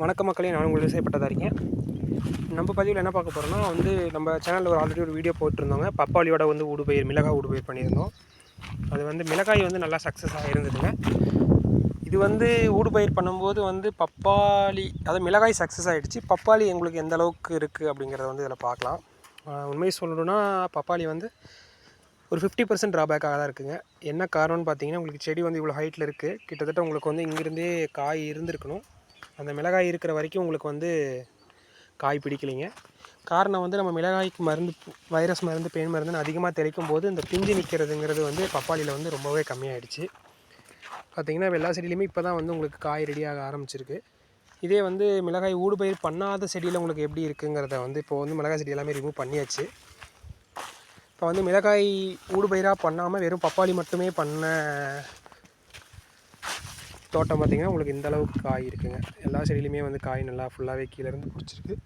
வணக்க மக்களே நான் உங்களுக்கு செய்யப்பட்டதாக இருக்கேன் நம்ம பதிவில் என்ன பார்க்க போகிறோம்னா வந்து நம்ம சேனலில் ஒரு ஆல்ரெடி ஒரு வீடியோ போட்டிருந்தோங்க. பப்பாளியோட வந்து ஊடுபயிர் மிளகாய் ஊடுபயிர் பண்ணியிருந்தோம். அது வந்து மிளகாய் வந்து நல்லா சக்ஸஸாக இருந்ததுங்க. இது வந்து ஊடுபயிர் பண்ணும்போது வந்து பப்பாளி அதாவது மிளகாய் சக்ஸஸ் ஆகிடுச்சு பப்பாளி எங்களுக்கு எந்த அளவுக்கு இருக்குது அப்படிங்கிறத வந்து இதில் பார்க்கலாம். உண்மையை சொல்லணும்னா பப்பாளி வந்து ஒரு ஃபிஃப்டி பர்சன்ட் ட்ராபேக்காக தான் இருக்குங்க. என்ன காரணம்னு பார்த்தீங்கன்னா உங்களுக்கு செடி வந்து இவ்வளோ ஹைட்டில் இருக்குது கிட்டத்தட்ட உங்களுக்கு வந்து இங்கேருந்தே காய் இருந்திருக்கணும். அந்த மிளகாய் இருக்கிற வரைக்கும் உங்களுக்கு வந்து காய் பிடிக்கலைங்க. காரணம் வந்து நம்ம மிளகாய்க்கு மருந்து வைரஸ் மருந்து பெயின் மருந்துன்னு அதிகமாக தெளிக்கும் போது இந்த பிஞ்சு நிற்கிறதுங்கிறது வந்து பப்பாளியில் வந்து ரொம்பவே கம்மியாயிடுச்சு. பார்த்திங்கன்னா எல்லா செடியிலையுமே இப்போ தான் வந்து உங்களுக்கு காய் ரெடியாக ஆரம்பிச்சிருக்கு. இதே வந்து மிளகாய் ஊடுபயிர் பண்ணாத செடியில் உங்களுக்கு எப்படி இருக்குங்கிறத வந்து இப்போ வந்து மிளகாய் செடி எல்லாமே ரிமூவ் பண்ணியாச்சு. இப்போ வந்து மிளகாய் ஊடுபயிராக பண்ணாமல் வெறும் பப்பாளி மட்டுமே பண்ண தோட்டம் பார்த்திங்கன்னா உங்களுக்கு இந்த அளவுக்கு காய் இருக்குங்க. எல்லா செடியிலையுமே வந்து காய் நல்லா ஃபுல்லாகவே கீழே இருந்து பிடிச்சிருக்கு